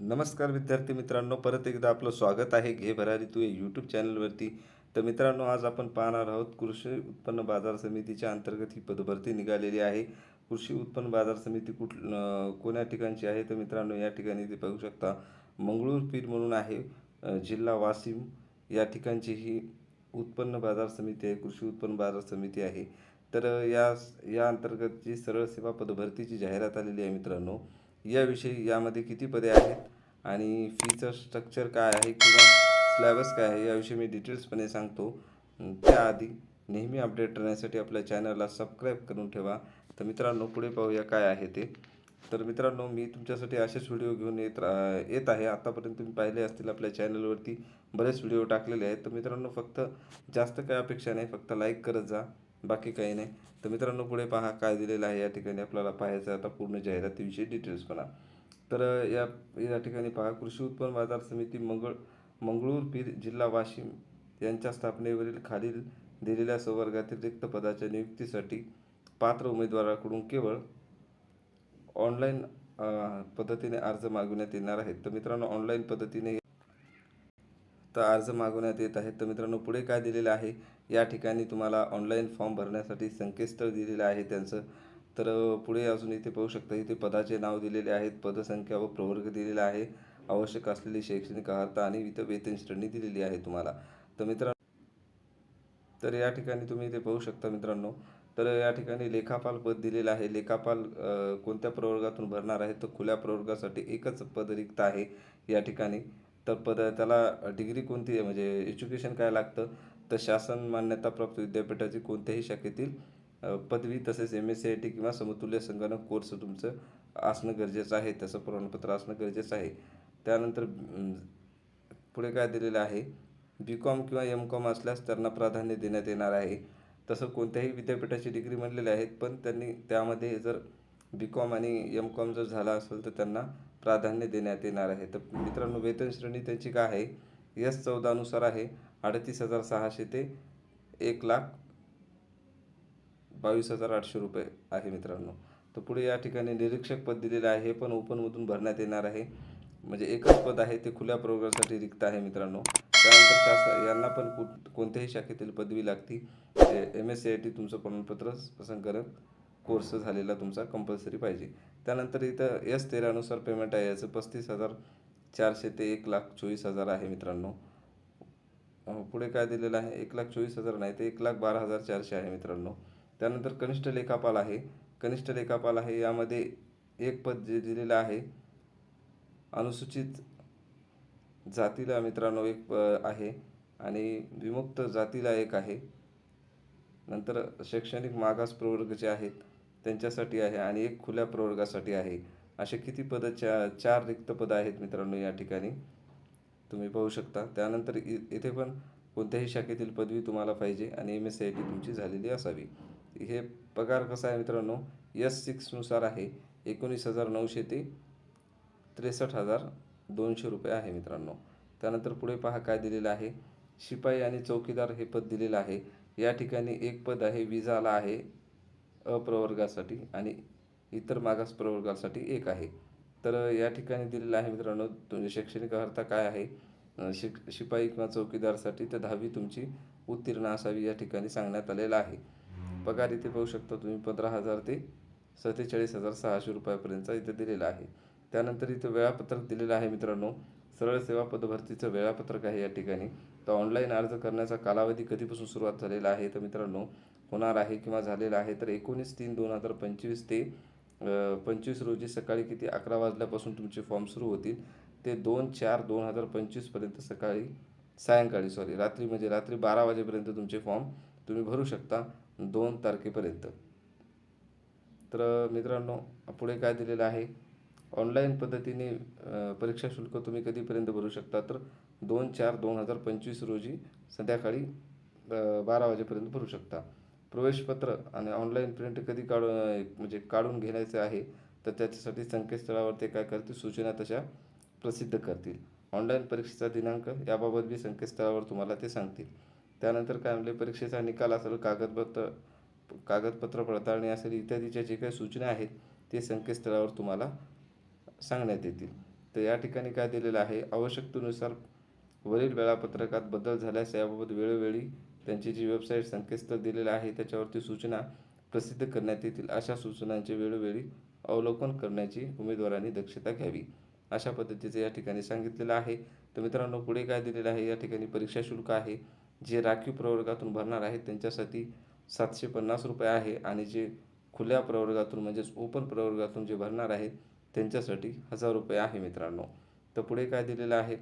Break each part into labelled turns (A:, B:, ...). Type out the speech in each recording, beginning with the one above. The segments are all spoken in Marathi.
A: नमस्कार विद्यार्थी मित्रांनो परत एकदा आपलं स्वागत आहे घे भरारी तू यूट्यूब चॅनलवरती तर मित्रांनो आज आपण पाहणार आहोत कृषी उत्पन्न बाजार समितीच्या अंतर्गत ही पदभरती निघालेली आहे. कृषी उत्पन्न बाजार समिती कुठ कोण्या ठिकाणची आहे? तर मित्रांनो या ठिकाणी ते पाहू शकता. मंगळूर पीर म्हणून आहे जिल्हा वाशिम. या ठिकाणची ही उत्पन्न बाजार समिती आहे कृषी उत्पन्न बाजार समिती आहे. तर या या अंतर्गतची सरळ सेवा पदभरतीची जाहिरात आलेली आहे मित्रांनो. याविषयी यामध्ये किती पदे आहेत आणि फीचं स्ट्रक्चर काय आहे किंवा सिलॅबस काय आहे याविषयी मी डिटेल्सपणे सांगतो. त्याआधी नेहमी अपडेट राहण्यासाठी आपल्या चॅनलला सबस्क्राईब करून ठेवा. तर मित्रांनो पुढे पाहूया काय आहे ते. तर मित्रांनो मी तुमच्यासाठी असेच व्हिडिओ घेऊन येत येत आहे. आतापर्यंत तुम्ही पाहिले असतील आपल्या चॅनलवरती बरेच व्हिडिओ टाकलेले आहेत. तर मित्रांनो फक्त जास्त काय अपेक्षा नाही फक्त लाईक करत जा. बाकी काही नाही. तर मित्रांनो पुढे पहा काय दिलेलं आहे. या ठिकाणी आपल्याला पाहायचं आता पूर्ण जाहिरातीविषयी डिटेल्स म्हणा तर या या ठिकाणी पहा. कृषी उत्पन्न बाजार समिती मंगळ मंगळूर पीर जिल्हा वाशिम यांच्या स्थापनेवरील खालील दिलेल्या संवर्गातील रिक्त पदाच्या नियुक्तीसाठी पात्र उमेदवाराकडून केवळ ऑनलाईन पद्धतीने अर्ज मागवण्यात येणार आहेत. तर मित्रांनो ऑनलाईन पद्धतीने तर अर्ज मागवण्यात येत आहेत. तर मित्रांनो पुढे काय दिलेलं आहे? या ठिकाणी तुम्हाला ऑनलाईन फॉर्म भरण्यासाठी संकेतस्थळ दिलेलं आहे त्यांचं. तर पुढे अजून इथे पाहू शकता इथे पदाचे नाव दिलेले आहेत पदसंख्या व प्रवर्ग दिलेला आहे. आवश्यक असलेली शैक्षणिक अर्हता आणि इथं वेतन श्रेणी दिलेली आहे तुम्हाला. तर मित्रांनो तर या ठिकाणी तुम्ही इथे पाहू शकता मित्रांनो तर या ठिकाणी लेखापाल पद दिलेलं आहे. लेखापाल कोणत्या प्रवर्गातून भरणार आहे? तर खुल्या प्रवर्गासाठी एकच पद रिक्त आहे या ठिकाणी. तर पद त्याला डिग्री कोणती आहे? म्हणजे एज्युकेशन काय लागतं? तर शासन मान्यताप्राप्त विद्यापीठाची कोणत्याही शाखेतील पदवी तसेच M S C I T किंवा समतुल्य संगणक कोर्स तुमचं असणं गरजेचं आहे त्याचं प्रमाणपत्र असणं गरजेचं आहे. त्यानंतर पुढे काय दिलेलं आहे? बी कॉम किंवा एम कॉम असल्यास त्यांना प्राधान्य देण्यात येणार आहे. तसं कोणत्याही विद्यापीठाची डिग्री म्हणलेले आहेत पण त्यांनी त्यामध्ये जर बी कॉम आणि एम कॉम जर झाला असेल तर त्यांना प्राधान्य देण्यात येणार आहे. तर मित्रांनो वेतन श्रेणी त्यांची काय आहे? यस चौदानुसार आहे. अडतीस हजार सहाशे ते एक लाख बावीस हजार आठशे रुपये आहे मित्रांनो. तर पुढे या ठिकाणी निरीक्षक पद दिलेलं आहे हे पण ओपनमधून भरण्यात येणार आहे. म्हणजे एकच पद आहे ते खुल्या प्रोग्रामसाठी रिक्त आहे मित्रांनो. त्यानंतर शासन यांना पण कुठ कोणत्याही शाखेतील पदवी लागती. M S C I T तुमचं प्रमाणपत्र संगणक कोर्स झालेला तुमचा कंपल्सरी पाहिजे. त्यानंतर इथं एस तेरानुसार पेमेंट आहे. याचं पस्तीस हजार चारशे ते एक लाख चोवीस हजार आहे मित्रांनो. पुढे काय दिलेलं आहे? एक लाख चोवीस हजार नाही ते एक लाख बारा हजार चारशे आहे मित्रांनो. त्यानंतर कनिष्ठ लेखापाल आहे. कनिष्ठ लेखापाल आहे यामध्ये एक पद जे दिलेलं आहे अनुसूचित जातीला मित्रांनो एक प- आहे आणि विमुक्त जातीला एक आहे. नंतर शैक्षणिक मागास प्रवर्ग जे आहेत त्यांच्यासाठी आहे आणि एक खुल्या प्रवर्गासाठी आहे. असे किती पदं चा चार रिक्त पदं आहेत मित्रांनो या ठिकाणी. तुम्ही पाहू शकता. त्यानंतर इ इथे पण कोणत्याही शाखेतील पदवी तुम्हाला पाहिजे आणि M S C I T तुमची झालेली असावी. हे पगार कसा आहे मित्रांनो? एस सिक्सनुसार आहे. एकोणीस हजार नऊशे ते त्रेसष्ट हजार दोनशे रुपये आहे मित्रांनो. त्यानंतर पुढे पहा काय दिलेलं आहे. शिपाई आणि चौकीदार हे पद दिलेलं आहे. या ठिकाणी एक पद आहे विजाला आहे अप्रवर्गासाठी आणि इतर मागास प्रवर्गासाठी एक आहे. तर या ठिकाणी दिलेलं आहे मित्रांनो तुमची शैक्षणिक अर्हता काय आहे? शिक शिपाई किंवा चौकीदारसाठी तर दहावी तुमची उत्तीर्ण असावी या ठिकाणी सांगण्यात आलेलं आहे. पगार इथे पाहू शकता तुम्ही पंधरा हजार ते सत्तेचाळीस हजार सहाशे रुपयापर्यंतचा इथं दिलेला आहे. त्यानंतर इथं वेळापत्रक दिलेलं आहे मित्रांनो सरळ सेवा पदभरतीचं वेळापत्रक आहे या ठिकाणी. तर ऑनलाईन अर्ज करण्याचा कालावधी कधीपासून सुरुवात झालेला आहे? तर मित्रांनो होणार आहे किंवा झालेला आहे? तर एकोणीस तीन दोन हजार पंचवीस ते पंचवीस रोजी सकाळी किती? अकरा वाजल्यापासून तुमचे फॉर्म सुरू होतील. ते दोन चार दोन हजार पंचवीसपर्यंत सकाळी सायंकाळी सॉरी रात्री म्हणजे रात्री बारा वाजेपर्यंत तुमचे फॉर्म तुम्ही भरू शकता दोन तारखेपर्यंत. तर मित्रांनो पुढे काय दिलेलं आहे? ऑनलाईन पद्धतीने परीक्षा शुल्क तुम्ही कधीपर्यंत भरू शकता? तर दोन चार दोन हजार पंचवीस रोजी संध्याकाळी बारा वाजेपर्यंत भरू शकता. प्रवेशपत्र आणि ऑनलाईन प्रिंट कधी काढून म्हणजे काढून घेण्याचे आहे तर त्याच्यासाठी संकेतस्थळावर ते काय करतील? सूचना तशा प्रसिद्ध करतील. ऑनलाईन परीक्षेचा दिनांक याबाबत बी संकेतस्थळावर तुम्हाला ते सांगतील. त्यानंतर काय म्हणजे परीक्षेचा निकाल असेल कागदपत्र कागदपत्र पडताळणी असेल इत्यादीच्या जे काही सूचना आहेत ते संकेतस्थळावर तुम्हाला सांगण्यात येतील. तर या ठिकाणी काय दिलेलं आहे? आवश्यकतेनुसार वरील वेळापत्रकात बदल झाल्यास याबाबत वेळोवेळी त्यांची जी वेबसाईट संकेतस्थळ दिलेलं आहे त्याच्यावरती सूचना प्रसिद्ध करण्यात येतील अशा सूचनांचे वेळोवेळी अवलोकन करण्याची उमेदवारांनी दक्षता घ्यावी. अशा पद्धतीचं या ठिकाणी सांगितलेलं आहे. तर मित्रांनो पुढे काय दिलेलं आहे? या ठिकाणी परीक्षा शुल्क आहे. जे राखीव प्रवर्गातून भरणार आहेत त्यांच्यासाठी सातशे पन्नास रुपये आहे. आणि जे खुल्या प्रवर्गातून म्हणजेच ओपन प्रवर्गातून जे भरणार आहेत त्यांच्यासाठी हजार रुपये आहे मित्रांनो. तर पुढे काय दिलेलं आहे?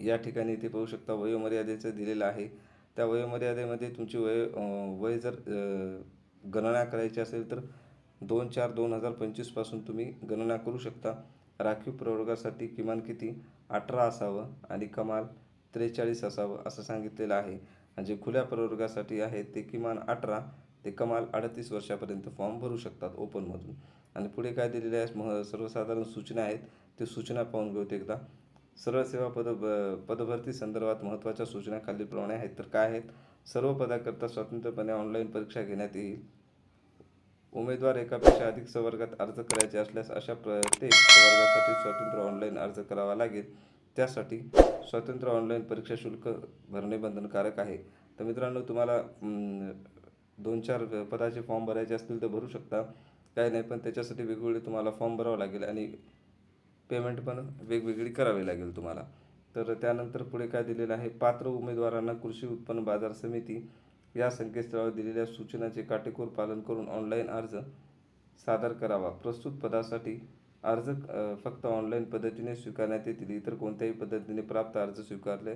A: या ठिकाणी इथे पाहू शकता वयोमर्यादेचं दिलेलं आहे. त्या वयोमर्यादेमध्ये तुमची वय वय जर गणना करायची असेल तर दोन चार दोन हजार पंचवीसपासून तुम्ही गणना करू शकता. राखीव प्रवर्गासाठी किमान किती? अठरा असावं आणि कमाल त्रेचाळीस असावं असं सांगितलेलं आहे. आणि जे खुल्या प्रवर्गासाठी आहे ते किमान अठरा ते कमाल अडतीस वर्षापर्यंत फॉर्म भरू शकतात ओपनमधून. आणि पुढे काय दिलेले आहे मह सर्वसाधारण सूचना आहेत. ते सूचना पाहून घेऊ एकदा. सरळ सेवा पद पदभरती संदर्भात महत्त्वाच्या सूचना खालीलप्रमाणे आहेत. तर काय आहेत? सर्व पदाकरता स्वतंत्रपणे ऑनलाईन परीक्षा घेण्यात येईल. उमेदवार एकापेक्षा अधिक संवर्गात अर्ज करायचे असल्यास अशा प्रत्येक संवर्गासाठी स्वतंत्र ऑनलाईन अर्ज करावा लागेल. त्यासाठी स्वतंत्र ऑनलाईन परीक्षा शुल्क भरणे बंधनकारक आहे. तर मित्रांनो तुम्हाला दोन चार पदाचे फॉर्म भरायचे असतील तर भरू शकता. काही नाही पण त्याच्यासाठी वेगवेगळे तुम्हाला फॉर्म भरावा लागेल आणि पेमेंट पण वेगवेगळी करावी लागेल तुम्हाला. तर त्यानंतर पुढे काय दिलेलं आहे? पात्र उमेदवारांना कृषी उत्पन्न बाजार समिती या संकेतस्थळावर दिलेल्या सूचनाचे काटेकोर पालन करून ऑनलाईन अर्ज सादर करावा. प्रस्तुत पदासाठी अर्ज फक्त ऑनलाईन पद्धतीने स्वीकारण्यात येतील. इतर कोणत्याही पद्धतीने प्राप्त अर्ज स्वीकारले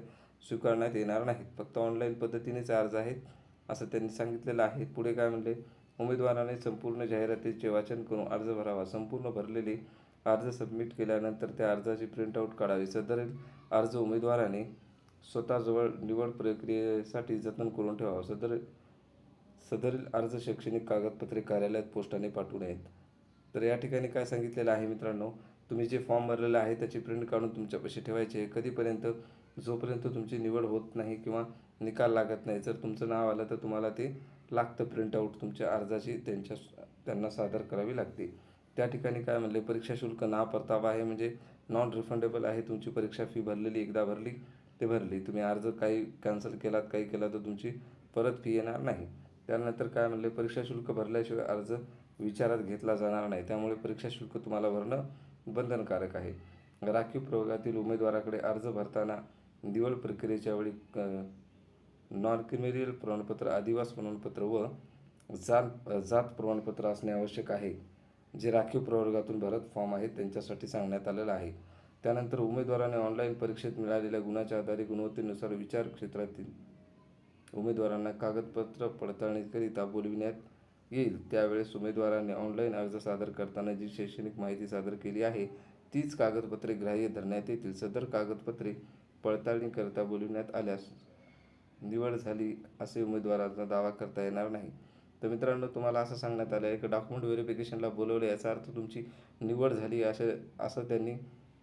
A: स्वीकारण्यात येणार नाहीत. फक्त ऑनलाईन पद्धतीनेच अर्ज आहेत असं त्यांनी सांगितलेलं आहे. पुढे काय म्हणले? उमेदवाराने संपूर्ण जाहिरातीचे वाचन करून अर्ज भरावा. संपूर्ण भरलेले अर्ज सबमिट केल्यानंतर त्या अर्जाची प्रिंटआउट काढावी. सदरील अर्ज उमेदवाराने स्वतःजवळ निवड प्रक्रियेसाठी जतन करून ठेवावं. सदर सदरील अर्ज शैक्षणिक कागदपत्रे कार्यालयात पोस्टाने पाठवू नयेत. तर या ठिकाणी काय सांगितलेलं आहे मित्रांनो? तुम्ही जे फॉर्म भरलेलं आहे त्याची प्रिंट काढून तुमच्यापाशी ठेवायचे कधीपर्यंत? जोपर्यंत तुमची निवड होत नाही किंवा निकाल लागत नाही. जर तुमचं नाव आलं तर तुम्हाला ते लागतं प्रिंटआउट तुमच्या अर्जाची त्यांच्या त्यांना सादर करावी लागते. त्या ठिकाणी काय म्हणले परीक्षा शुल्क ना परतावा आहे म्हणजे नॉन रिफंडेबल आहे तुमची परीक्षा फी भरलेली एकदा भरली ते भरली. तुम्ही अर्ज काही कॅन्सल केलात काही केला तर तुमची परत फी येणार नाही. त्यानंतर काय म्हणले परीक्षा शुल्क भरल्याशिवाय अर्ज विचारात घेतला जाणार नाही. त्यामुळे परीक्षा शुल्क तुम्हाला भरणं बंधनकारक आहे. राखीव प्रवर्गातील उमेदवाराकडे अर्ज भरताना दिवाळ प्रक्रियेच्या वेळी नॉन क्रिमिनल प्रमाणपत्र आदिवास प्रमाणपत्र व जात जात प्रमाणपत्र असणे आवश्यक आहे. जे राखीव प्रवर्गातून भरत फॉर्म आहेत त्यांच्यासाठी सांगण्यात आलेलं आहे. त्यानंतर उमेदवाराने ऑनलाईन परीक्षेत मिळालेल्या गुणाच्या आधारे गुणवत्तेनुसार विचार क्षेत्रातील उमेदवारांना कागदपत्र पडताळणीकरिता बोलविण्यात येईल. त्यावेळेस उमेदवाराने ऑनलाईन अर्ज सादर करताना जी शैक्षणिक माहिती सादर केली आहे तीच कागदपत्रे ग्राह्य धरण्यात येतील. सदर कागदपत्रे पडताळणीकरिता बोलविण्यात आल्यास निवड झाली असे उमेदवारांचा दावा करता येणार नाही. तर मित्रांनो तुम्हाला असं सांगण्यात आलं आहे की डॉक्युमेंट व्हेरिफिकेशनला बोलवलं याचा अर्थ तुमची निवड झाली असे असं त्यांनी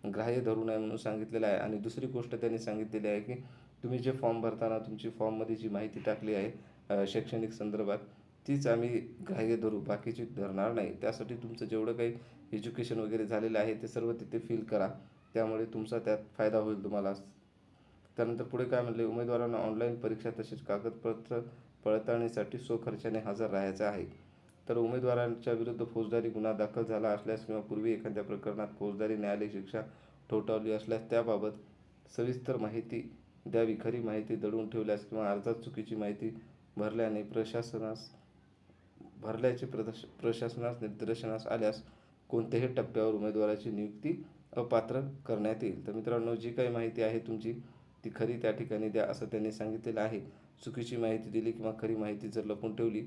A: ग्राह्य धरू नये म्हणून सांगितलेलं आहे. आणि दुसरी गोष्ट त्यांनी सांगितलेली आहे की तुम्ही जे फॉर्म भरताना तुमची फॉर्ममध्ये जी माहिती टाकली आहे शैक्षणिक संदर्भात तीच आम्ही ग्राह्य धरू बाकीची धरणार नाही. त्यासाठी तुमचं जेवढं काही एज्युकेशन वगैरे झालेलं आहे ते सर्व तिथे फील करा. त्यामुळे तुमचा त्यात फायदा होईल तुम्हाला. त्यानंतर पुढे काय म्हणले उमेदवारांना ऑनलाईन परीक्षा तसेच कागदपत्र पडताळणीसाठी स्वखर्चाने हजर राहायचा आहे. तर उमेदवारांच्या विरुद्ध फौजदारी गुन्हा दाखल झाला असल्यास किंवा पूर्वी एखाद्या प्रकरणात फौजदारी न्यायालय शिक्षा ठोठावली असल्यास त्याबाबत सविस्तर माहिती द्यावी खरी माहिती दडवून ठेवल्यास किंवा अर्जात चुकीची माहिती भरल्याने प्रशासनास भरल्याचे प्रदर्श प्रशासनास निदर्शनास आल्यास कोणत्याही टप्प्यावर उमेदवाराची नियुक्ती अपात्र करण्यात येईल. तर मित्रांनो जी काही माहिती आहे तुमची ती खरी त्या ठिकाणी द्या असं त्यांनी सांगितलेलं आहे. चुकीची माहिती दिली किंवा खरी माहिती जर लपून ठेवली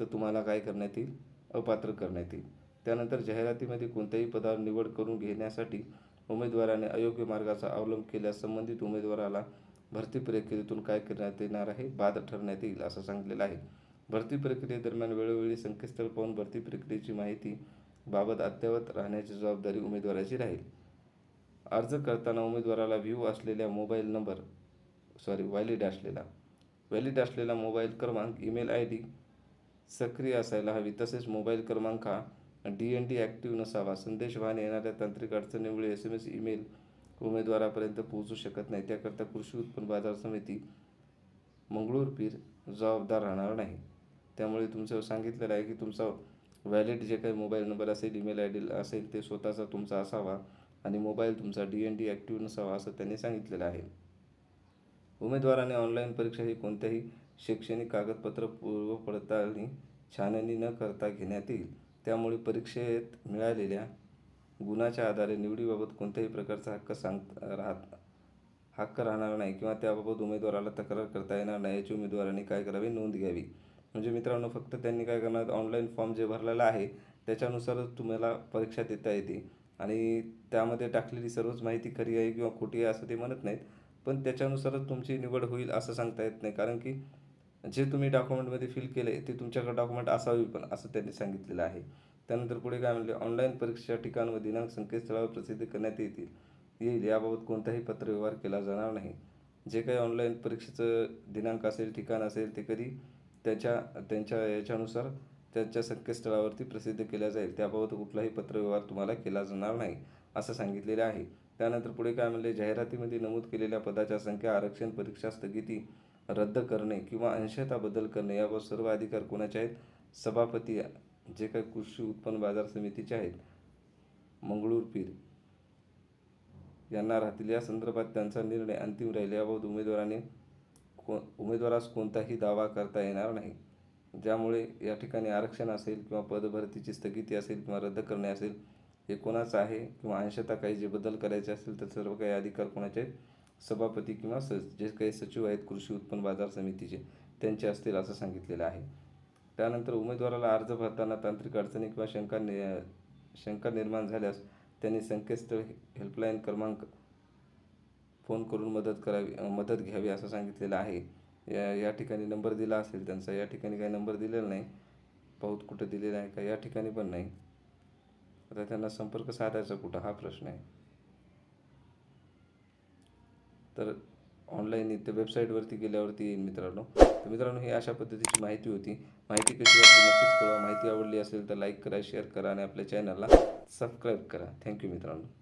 A: तर तुम्हाला काय करण्यात येईल? अपात्र करण्यात येईल. त्यानंतर जाहिरातीमध्ये कोणत्याही पदावर निवड करून घेण्यासाठी उमेदवाराने अयोग्य मार्गाचा अवलंब केल्यास संबंधित उमेदवाराला भरती प्रक्रियेतून काय करण्यात येणार आहे? बाद ठरण्यात येईल असं सांगितलेलं आहे. भरती प्रक्रियेदरम्यान वेळोवेळी संकेतस्थळ पाहून भरती प्रक्रियेची माहिती बाबत अद्ययावत राहण्याची जबाबदारी उमेदवाराची राहील. अर्ज करताना उमेदवाराला व्ह्यू असलेल्या मोबाईल नंबर सॉरी व्हॅलिड असलेला व्हॅलिड असलेला मोबाईल क्रमांक ईमेल आय डी सक्रिय असायला हवी. तसेच मोबाईल क्रमांक हा डी एन डी ॲक्टिव्ह नसावा. संदेश वाहन येणाऱ्या तांत्रिक अडचणीमुळे एस एम एस ईमेल उमेदवारापर्यंत पोहोचू शकत नाही. त्याकरता कृषी उत्पन्न बाजार समिती मंगळूर पीर जबाबदार राहणार नाही. त्यामुळे तुमचं सांगितलेलं आहे की तुमचा व्हॅलिड जे काही मोबाईल नंबर असेल ईमेल आय डी असेल ते स्वतःचा तुमचा असावा आणि मोबाईल तुमचा डी एन डी ॲक्टिव्ह नसावा असं त्यांनी सांगितलेलं आहे. उमेदवाराने ऑनलाईन परीक्षा ही कोणत्याही शैक्षणिक कागदपत्र पूर्व पडताळणी छाननी न करता घेण्यात येईल. त्यामुळे परीक्षेत मिळालेल्या गुणाच्या आधारे निवडीबाबत कोणत्याही प्रकारचा हक्क सांग राहत हक्क राहणार नाही किंवा त्याबाबत उमेदवाराला तक्रार करता येणार नाही याची उमेदवारांनी काय करावे? नोंद घ्यावी. म्हणजे मित्रांनो फक्त त्यांनी काय करणार? ऑनलाईन फॉर्म जे भरलेला आहे त्याच्यानुसारच तुम्हाला परीक्षा देता येते. आणि त्यामध्ये टाकलेली सर्वच माहिती खरी आहे किंवा खोटी आहे असं ते म्हणत नाहीत. पण त्याच्यानुसारच तुमची निवड होईल असं सांगता येत नाही. कारण की जे तुम्ही डॉक्युमेंटमध्ये फिल केले ते तुमच्याकडे डॉक्युमेंट असावी पण असं त्यांनी सांगितलेलं आहे. त्यानंतर पुढे काय म्हणले ऑनलाईन परीक्षेच्या ठिकाण व दिनांक संकेतस्थळावर प्रसिद्ध करण्यात येतील. येईल याबाबत कोणताही पत्रव्यवहार केला जाणार नाही. जे काही ऑनलाईन परीक्षेचं दिनांक असेल ठिकाण असेल ते कधी त्याच्या त्यांच्या याच्यानुसार त्यांच्या संकेतस्थळावरती प्रसिद्ध केल्या जाईल. त्याबाबत कुठलाही पत्रव्यवहार तुम्हाला केला जाणार नाही असं सांगितलेलं आहे. त्यानंतर पुढे काय म्हणले? जाहिरातीमध्ये नमूद केलेल्या पदाच्या संख्या आरक्षण परीक्षा स्थगिती रद्द करणे किंवा अंशतः बदल करणे याबाबत सर्व अधिकार कोणाचे आहेत? सभापती जे काही कृषी उत्पन्न बाजार समितीचे आहेत. मंगळूरपीर यांना राहतील. या संदर्भात त्यांचा निर्णय अंतिम राहील. याबाबत उमेदवाराने को उमेदवारास कोणताही दावा करता येणार नाही. ज्यामुळे या ठिकाणी आरक्षण असेल किंवा पदभरतीची स्थगिती असेल किंवा रद्द करणे असेल हे कोणाचं आहे? किंवा अंशतः काही जे बदल करायचे असेल तर सर्व काही अधिकार कोणाचे सभापती किंवा स जे काही सचिव आहेत कृषी उत्पन्न बाजार समितीचे त्यांचे असतील असं सांगितलेलं आहे. त्यानंतर उमेदवाराला अर्ज भरताना तांत्रिक अडचणी किंवा शंका नि शंका निर्माण झाल्यास त्यांनी संकेतस्थळ हेल्पलाईन क्रमांक फोन करून मदत करावी मदत घ्यावी असं सांगितलेलं आहे. या या ठिकाणी नंबर दिला असेल त्यांचा या ठिकाणी काही नंबर दिलेला नाही. पाहूत कुठं दिलेला आहे का? या ठिकाणी पण नाही. आता त्यांना संपर्क साधायचा कुठं? हा प्रश्न आहे. तर ऑनलाईन इथे वेबसाईटवरती गेल्यावरती येईल मित्रांनो. तर मित्रांनो ही अशा पद्धतीची माहिती होती. माहिती कशी वाटली नक्कीच कळवा. माहिती आवडली असेल तर लाईक करा शेअर करा आणि आपल्या चॅनलला सबस्क्राईब करा. थँक्यू मित्रांनो.